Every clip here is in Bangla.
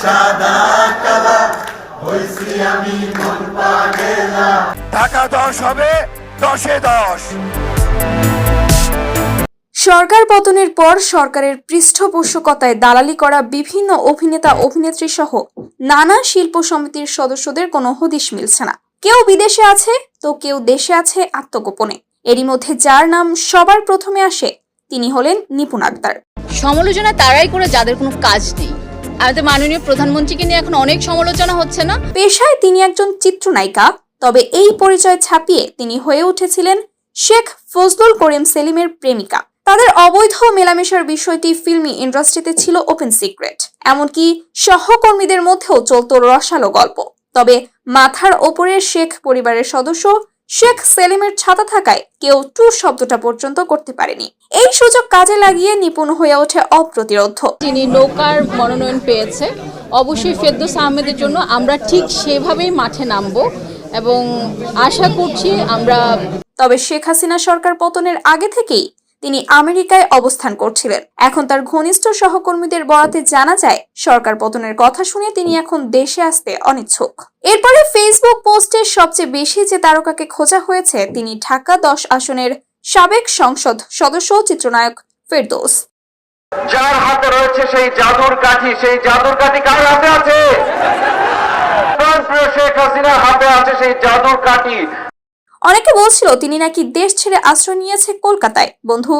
সাদা কালা হইছি আমি মন পাগেলা। টাকা দশ হবে দশে দশ। সরকার পতনের পর সরকারের পৃষ্ঠপোষকতায় দালালি করা বিভিন্ন অভিনেতা অভিনেত্রী সহ নানা শিল্প সমিতির সদস্যদের কোনো হদিশ মিলছে না। কেউ বিদেশে আছে তো কেউ দেশে আছে আত্মগোপনে। এরই মধ্যে যার নাম সবার প্রথমে আসে তিনি হলেন নিপুণ আক্তার। সমালোচনা তারাই করে যাদের কোনো কাজ নেই। আমাদের মাননীয় প্রধানমন্ত্রীকে নিয়ে এখন অনেক সমালোচনা হচ্ছে না? পেশায় তিনি একজন চিত্রনায়িকা, তবে এই পরিচয় ছাপিয়ে তিনি হয়ে উঠেছিলেন শেখ ফজলুল করিম সেলিমের প্রেমিকা। তাদের অবৈধ মেলামেশার বিষয়টি ফিল্মি ইন্ডাস্ট্রিতে ছিল ওপেন সিক্রেট। এমনকি সহকর্মীদের মধ্যেও চলত রসালো গল্প। তবে মাথার ওপরের শেখ পরিবারের সদস্য শেখ সেলিমের ছাতা থাকায় কেউ টু শব্দটা পর্যন্ত করতে পারেনি। এই সুযোগ কাজে লাগিয়ে নিপুণ হয়ে ওঠে অপ্রতিরোধ। তিনি নৌকার মনোনয়ন পেয়েছে অবশ্যই ফেরদোস আহমেদের জন্য আমরা ঠিক সেভাবেই মাঠে নামবো এবং আশা করছি আমরা তবে শেখ হাসিনা সরকার পতনের আগে থেকেই তিনি আমেরিকায় অবস্থান করছিলেন। এখন তার ঘনিষ্ঠ সহকর্মীদের বরাতে জানা যায়, সরকার পতনের কথা শুনে তিনি এখন দেশে আসতে অনিচ্ছুক। এরপরে ফেসবুক পোস্টে সবচেয়ে বেশি যে তারকাকে খোঁজা হয়েছে, তিনি ঢাকা দশ আসনের সাবেক সংসদ সদস্য, চিত্রনায়ক ফেরদৌস। যার হাতে রয়েছে সেই জাদুর কাঠি, সেই জাদুর কাঠি কার হাতে আছে? শেখ হাসিনার হাতে আছে সেই জাদুর কাঠি। অনেকে বলছিল তিনি নাকি দেশ ছেড়ে আশ্রয় নিয়েছে কলকাতায়। বন্ধু,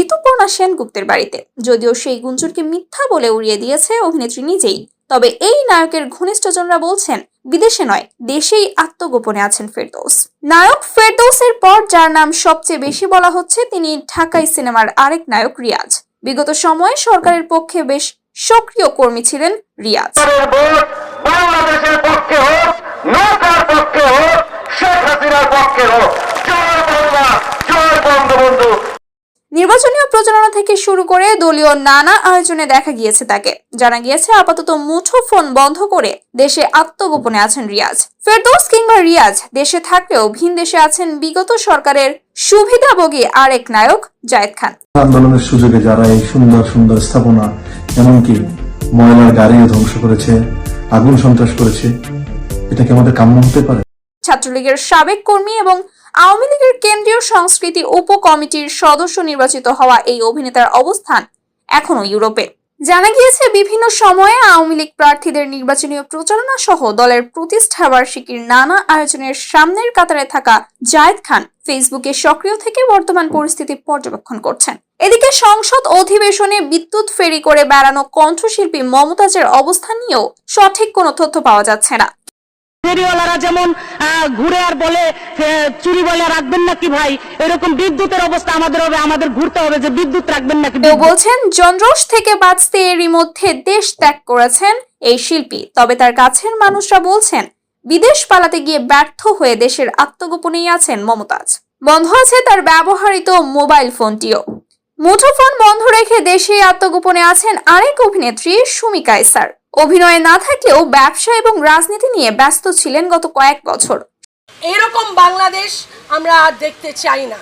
ঋতুপর্ণা সেনগুপ্তের বাড়িতে। যদিও সেই গুঞ্জনকে মিথ্যা বলে উড়িয়ে দিয়েছে অভিনেত্রী নিজেই। তবে এই নায়কের ঘনিষ্ঠজনরা বলছেন, বিদেশে নয়, দেশেই আত্মগোপনে আছেন ফেরদৌস। নায়ক ফেরদৌসের পর, যার নাম সবচেয়ে বেশি বলা হচ্ছে, তিনি ঢাকাই সিনেমার আরেক নায়ক রিয়াজ। বিগত সময়ে সরকারের পক্ষে বেশ সক্রিয় কর্মী ছিলেন রিয়াজ আমাদের ভোট বাংলাদেশের পক্ষে হোক নৌকার পক্ষে হোক শেখ হাসিনার পক্ষে হোক জয় বাংলা জয় বঙ্গবন্ধু নির্বাচনীয় প্রচারণা থেকে শুরু করে দলীয় নানা আয়োজনে দেখা গিয়েছে তাকে। জানা গিয়েছে আপাতত মুঠো ফোন বন্ধ করে দেশে আত্মগোপনে আছেন রিয়াজ। ফেরদৌস কিংবা রিয়াজ দেশে থাকলেও ভিন দেশে আছেন বিগত সরকারের সুবিধাভোগী আরেক নায়ক জায়েদ খান। আন্দোলনের সুযোগে যারা এই সুন্দর সুন্দর স্থাপনা এমনকি ময়লার গাড়িও ধ্বংস করেছে আগুন সন্ত্রাস করেছে এটা কি আমাদের কাম্য হতে পারে? ছাত্রলীগের সাবেক কর্মী এবং আওয়ামী লীগের কেন্দ্রীয় সংস্কৃতি উপ কমিটির সদস্য নির্বাচিত হওয়া এই অভিনেতার অবস্থান এখনও ইউরোপে। জানা গিয়েছে, বিভিন্ন সময়ে আওয়ামী লীগ প্রার্থীদের নির্বাচনীয় প্রচারণা সহ দলের প্রতিষ্ঠা বার্ষিকীর নানা আয়োজনের সামনের কাতারে থাকা জায়েদ খান ফেসবুকে সক্রিয় থেকে বর্তমান পরিস্থিতি পর্যবেক্ষণ করছেন। এদিকে সংসদ অধিবেশনে বিদ্যুৎ ফেরি করে বেড়ানো কণ্ঠশিল্পী মমতাজের অবস্থান নিয়েও সঠিক কোনো তথ্য পাওয়া যাচ্ছে না। ফেরিওয়ালারা যেমন ঘুরে আর বলে চুরি বলে রাখবেন নাকি ভাই? এরকম বিদ্যুতের অবস্থা আমাদের হবে আমাদের ঘুরতে হবে যে বিদ্যুৎ রাখবেন নাকি বলছেন জনরোষ থেকে বাঁচতে এরই মধ্যে দেশ ত্যাগ করেছেন এই শিল্পী। তবে তার কাছের মানুষরা বলছেন বিদেশ পালাতে গিয়ে ব্যর্থ হয়ে দেশের আত্মগোপনেই আছেন মমতাজ। বন্ধ আছে তার ব্যবহৃত মোবাইল ফোনটিও। মুঠোফোন বন্ধ রেখে দেশে আত্মগোপনে আছেন আরেক অভিনেত্রী সুমি কায়সার অভিনয়ে না থাকলেও ব্যবসা এবং রাজনীতি নিয়ে ব্যস্ত ছিলেন গত কয়েক বছর। এরকম বাংলাদেশ আমরা আর দেখতে চাই না।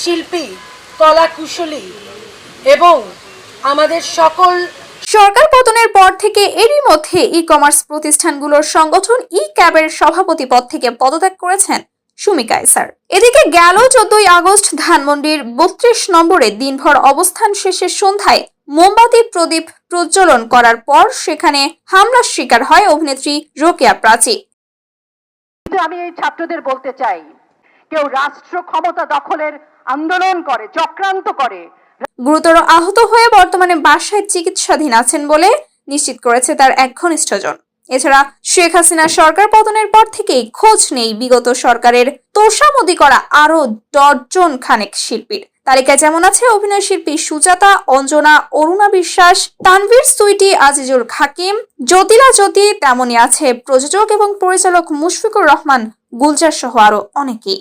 শিল্পী কলা কুশলী এবং আমাদের সকল সরকার পতনের পর থেকে এরই মধ্যে ই কমার্স প্রতিষ্ঠানগুলোর সংগঠন ই ক্যাবের সভাপতি পদ থেকে পদত্যাগ করেছেন। সুমি কায়সার এদিকে গেল চোদ্দই আগস্ট ধানমন্ডির বত্রিশ নম্বরে দিনভর অবস্থান শেষে সন্ধ্যায় মোমবাতি প্রদীপ প্রজ্বলন করার পর সেখানে হামলার শিকার হয় অভিনেত্রী রোকেয়া প্রাচী। আমি এই ছাত্রদের বলতে চাই কেউ রাষ্ট্র ক্ষমতা দখলের আন্দোলন করে চক্রান্ত করে গুরুতর আহত হয়ে বর্তমানে বাসায় চিকিৎসাধীন আছেন বলে নিশ্চিত করেছে তার এক ঘনিষ্ঠজন। এছাড়া শেখ হাসিনা সরকার পতনের পর থেকেই খোঁজ নেই বিগত সরকারের। তোষামদি করা আরও ডজন খানেক শিল্পীর। তালিকায় যেমন আছে অভিনয় শিল্পী সুজাতা, অঞ্জনা, অরুণা বিশ্বাস, তানভীর সুইটি, আজিজুল হাকিম, জ্যোতিলা জ্যোতি, তেমনই আছে প্রযোজক এবং পরিচালক মুশফিকুর রহমান, গুলজার সহ আরও অনেকেই।